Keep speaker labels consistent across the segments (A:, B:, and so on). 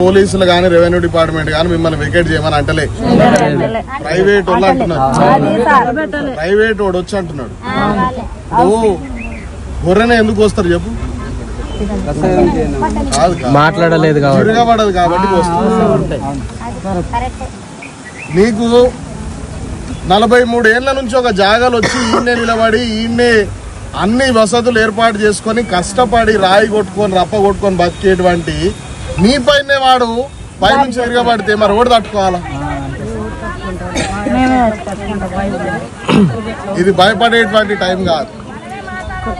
A: పోలీసులు కానీ revenue department కానీ మిమ్మల్ని వికెట్ చేయమని అంటలే. ప్రైవేట్ వాళ్ళు అంటున్నారు. ప్రైవేట్ వాడు వచ్చి అంటున్నాడు. నువ్వు గొర్రెనే ఎందుకు వస్తారు చెప్పు.
B: మాట్లాడలేదు కాబట్టి.
A: తిరగబడదు కాబట్టి నీకు నలభై మూడు ఏళ్ళ నుంచి ఒక జాగాలు వచ్చి ఈయన్నే నిలబడి ఈయన్నే అన్ని వసతులు ఏర్పాటు చేసుకొని కష్టపడి రాయి కొట్టుకొని రప్ప కొట్టుకొని బతికేటువంటి మీ పైనే వాడు పై నుంచి తిరగబడితే మరి ఓడి తట్టుకోవాలా? ఇది భయపడేటువంటి టైం కాదు.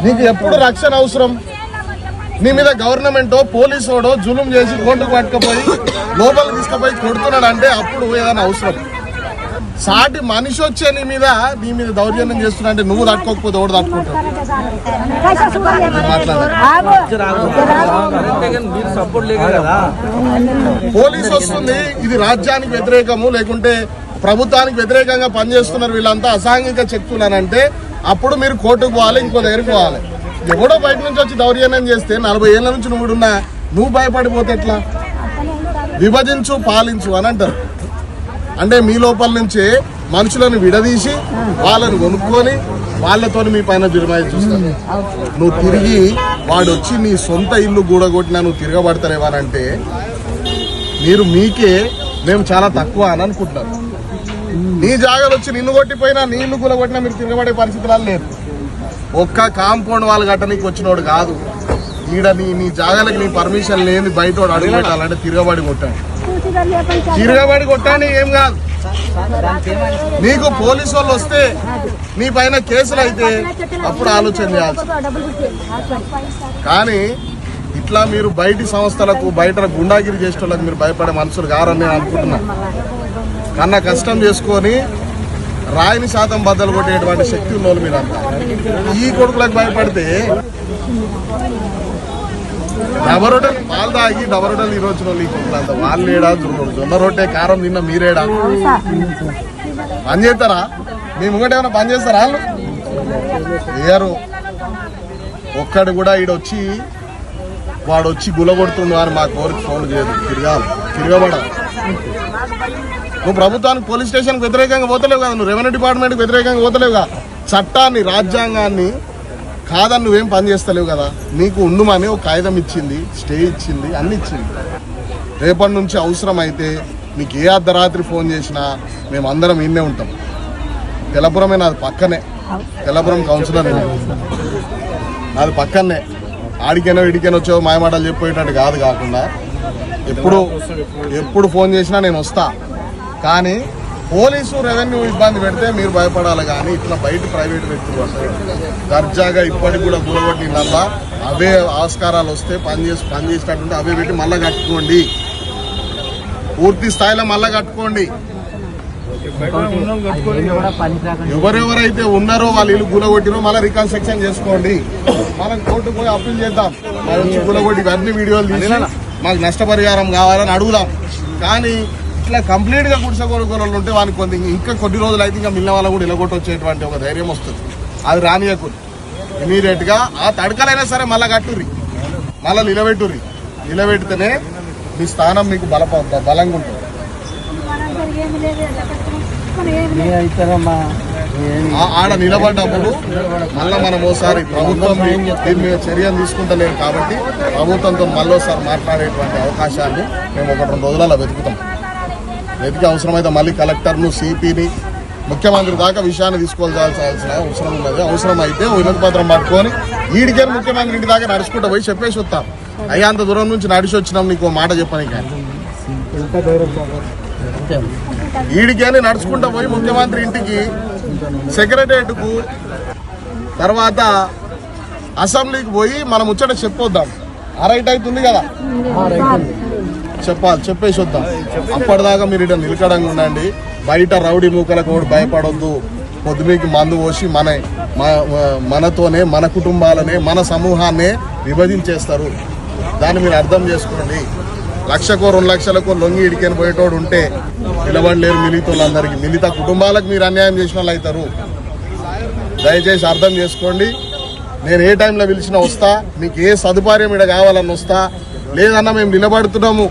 A: నీకు ఎప్పుడు రక్షణ అవసరం? నీ మీద గవర్నమెంటో పోలీసోడో జులుం చేసి కోర్టుకు పట్టుకుపోయి లోపలికి తీసుకుపోయి కొడుతున్నాడు అంటే అప్పుడు ఏదైనా అవసరం. సాటి మనిషి వచ్చే నీ మీద నీ మీద దౌర్జన్యం చేస్తున్నా అంటే నువ్వు తట్టుకోకపోతే ఎవడు తట్టుకుంటావు పోలీస్ వస్తుంది ఇది రాజ్యానికి వ్యతిరేకము లేకుంటే ప్రభుత్వానికి వ్యతిరేకంగా పనిచేస్తున్నారు వీళ్ళంతా అసాంఘిక శక్తులనంటే అప్పుడు మీరు కోర్టుకు పోవాలి ఇంకో దగ్గరికి పోవాలి. ఎవడో బయట నుంచి వచ్చి దౌర్జన్యం చేస్తే నలభై ఏళ్ళ నుంచి నువ్వు ఉన్నా నువ్వు భయపడిపోతే ఎట్లా? విభజించు పాలించు అని అంటారు. అంటే మీ లోపల నుంచే మనుషులను విడదీసి వాళ్ళని కొనుక్కొని వాళ్ళతో మీ పైన జిరమాయి చూస్తాను నువ్వు తిరిగి వాడు వచ్చి నీ సొంత ఇల్లు గూడగొట్టినా నువ్వు తిరగబడతారేవారంటే మీరు మీకే మేము చాలా తక్కువ అని అనుకుంటున్నారు. నీ జాగాలు వచ్చి నిన్ను కొట్టిపోయినా నీ ఇల్లు కూలగొట్టినా మీరు తిరగబడే పరిస్థితులు లేదు ఒక్క కాంపౌండ్ వాళ్ళు గట్టనీకి వచ్చినోడు కాదు. ఈడ నీ నీ జాగాలకు నీ పర్మిషన్ లేని బయట అడుగు పెట్టాలంటే తిరగబడి కొట్టాడు తిరగబడి కొట్టాని ఏం కాదు. నీకు పోలీసు వాళ్ళు వస్తే నీ పైన కేసులు అయితే అప్పుడు ఆలోచన చేయాల్సి కానీ ఇట్లా మీరు బయటి సంస్థలకు బయట గుండాగిరి చేసేటోళ్ళకి మీరు భయపడే మనుషులు కారని నేను అనుకుంటున్నా. కన్నా కష్టం చేసుకొని రాయిని శాతం బద్దలు కొట్టేటువంటి శక్తి ఉన్న వాళ్ళు మీరంతా. ఈ కొడుకులకు భయపడితే డబరొట్టెలు పాలు తాగి డబరొట్టెలు ఈ రోజు వాళ్ళు ఈ వాళ్ళు ఏడా? జొన్న రొట్టె కారం నిన్న మీరేడా? పని చేస్తారా? మీ ముంగట ఏమైనా పని చేస్తారా లేరు వేయరు ఒక్కడు కూడా ఈడొచ్చి వాడు వచ్చి గులగొడుతుండు అని మా కోరిక ఫోన్ చేయదు. తిరగాలి. తిరగబడాలి నువ్వు ప్రభుత్వానికి పోలీస్ స్టేషన్కి వ్యతిరేకంగా పోతలేవు కదా. నువ్వు రెవెన్యూ డిపార్ట్మెంట్కి వ్యతిరేకంగా పోతలేవుగా చట్టాన్ని రాజ్యాంగాన్ని కాదని నువ్వేం పని చేస్తలేవు కదా. నీకు ఉండుమని ఒక కాగితం ఇచ్చింది స్టే ఇచ్చింది అన్ని ఇచ్చింది. రేపటి నుంచి అవసరం అయితే నీకు ఏ అర్ధరాత్రి ఫోన్ చేసినా మేము అందరం ఇన్నే ఉంటాం. తెలపురమే నాది పక్కనే. తెలపురం కౌన్సిలర్ నేను. నాది పక్కనే. ఆడికైనా ఇడికైనా వచ్చావు మాయమాటలు చెప్పేటట్టు కాదు కాకుండా ఎప్పుడు ఎప్పుడు ఫోన్ చేసినా నేను వస్తా. కానీ పోలీసు రెవెన్యూ ఇబ్బంది పెడితే మీరు భయపడాలి కానీ ఇట్లా బయట ప్రైవేట్ వ్యక్తులు వస్తారు దర్జాగా ఇప్పటికి కూడా గురగొట్టినల్లా అవే ఆస్కారాలు వస్తే పని చేసి పని చేసినట్టుంటే అవే పెట్టి మళ్ళా కట్టుకోండి. పూర్తి స్థాయిలో మళ్ళా కట్టుకోండి. ఎవరెవరైతే ఉన్నారో వాళ్ళు ఇల్లు గులగొట్టినో మళ్ళీ రికన్స్ట్రక్షన్ చేసుకోండి. మనం కోర్టు పోయి అప్పీల్ చేద్దాం. గులగొట్టి అన్ని వీడియోలు తీసి మాకు నష్టపరిహారం కావాలని అడుగుదాం. కానీ ఇట్లా కంప్లీట్గా గుడిసెకొనుకోవాలి ఉంటే వానికి కొంత ఇంకా కొద్ది రోజులు అయితే ఇంకా మిగిలిన వాళ్ళ కూడా ఇలగొట్టి వచ్చేటువంటి ఒక ధైర్యం వస్తుంది. అది రానియకూడదు ఇమీడియట్గా ఆ తడకలైనా సరే మళ్ళా కట్టుర్రి. మళ్ళా నిలబెట్టుర్రి. నిలబెడితేనే మీ స్థానం మీకు బల బలంగా ఉంటుంది. ఆడ నిలబడ్డప్పుడు మళ్ళీ మనం ఓసారి ప్రభుత్వం దీని మీద చర్యలు తీసుకుంటలేదు కాబట్టి ప్రభుత్వంతో మళ్ళీసారి మాట్లాడేటువంటి అవకాశాన్ని మేము ఒక రెండు రోజులలో వెతుకుతాం. వెతికి అవసరమైతే మళ్ళీ కలెక్టర్ను సిపిని ముఖ్యమంత్రి దాకా విషయాన్ని తీసుకోవాల్సిన అవసరం ఉన్నది. అవసరం అయితే వినతి పత్రం పట్టుకొని ఈడికే ముఖ్యమంత్రి ఇంటి దాకా నడుచుకుంటూ పోయి చెప్పేసి వస్తాం. అయ్యా అంత దూరం నుంచి నడిచి వచ్చినాం నీకు మాట చెప్పని కానీ. ఈడికేని నడుచుకుంటూ పోయి ముఖ్యమంత్రి ఇంటికి సెక్రటరియట్కు తర్వాత అసెంబ్లీకి పోయి మనం ముచ్చట చెప్పొద్దాం. అరైట్ అవుతుంది కదా? చెప్పాలి చెప్పేసి వద్దాం. అప్పటిదాకా మీరు ఇక్కడ నిలకడంగా ఉండండి. బయట రౌడీ మూకలకు కూడా భయపడొద్దు. పొద్దుమీకి మందు పోసి మన మనతోనే మన కుటుంబాలనే మన సమూహాన్నే విభజించేస్తారు. దాన్ని మీరు అర్థం చేసుకోండి. లక్షకో రెండు లక్షలకో లొంగి ఇడికని పోయేటోడు ఉంటే నిలబడలేరు మిలితోళ్ళందరికీ. మిలిత కుటుంబాలకు మీరు అన్యాయం చేసిన వాళ్ళు అవుతారు దయచేసి అర్థం చేసుకోండి. నేను ఏ టైంలో పిలిచినా వస్తా. మీకు ఏ సదుపాయం ఇక్కడ కావాలని వస్తా. లేదన్నా మేము నిలబడుతున్నాము.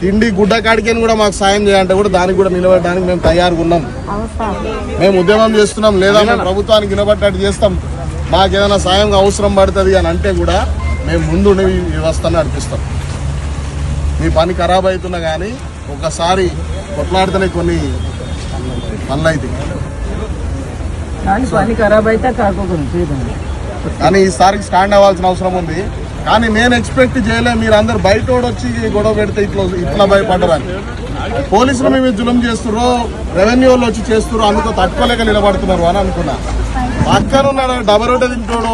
A: తిండి గుడ్డ కాడికని కూడా మాకు సాయం చేయాలంటే కూడా దానికి కూడా నిలబడడానికి మేము తయారుగా ఉన్నాం. మేము ఉద్యమం చేస్తున్నాం లేదా మేము ప్రభుత్వానికి నిలబడ్డట్టు చేస్తాం. మాకు ఏదైనా సాయం అవసరం పడుతుంది అని అంటే కూడా మేము ముందుండి ఈ వ్యవస్థను నడిపిస్తాం. మీ పని ఖరాబ్ అవుతున్నా కానీ ఒకసారి కొట్లాడితేనే కొన్ని పనులు అవుతాయి.
B: కానీ
A: ఈసారికి స్టాండ్ అవ్వాల్సిన అవసరం ఉంది. కానీ నేను ఎక్స్పెక్ట్ చేయలే మీరు అందరు బయట వచ్చి గొడవ పెడితే ఇట్లా ఇట్లా భయపడ్డరని. పోలీసులు మేము జులం చేస్తుర్రో రెవెన్యూ వాళ్ళు వచ్చి చేస్తుర్రో అందుకో తట్టుకోలేక నిలబడుతున్నారు అని అనుకున్నా. పక్కన ఉన్నాడు డబల్ రొట్టె తింటాడు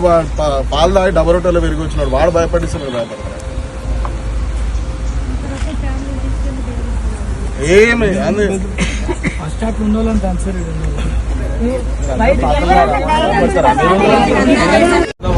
A: ప- ప- పాలు తాగి డబల్ రొట్టెలో పెరిగి వచ్చినాడు వాడు భయపడిస్తున్నారు భయపడతారు ఏమి అందు
B: ఫస్ట్ అట్లా ఉండాలంటే ఆన్సర్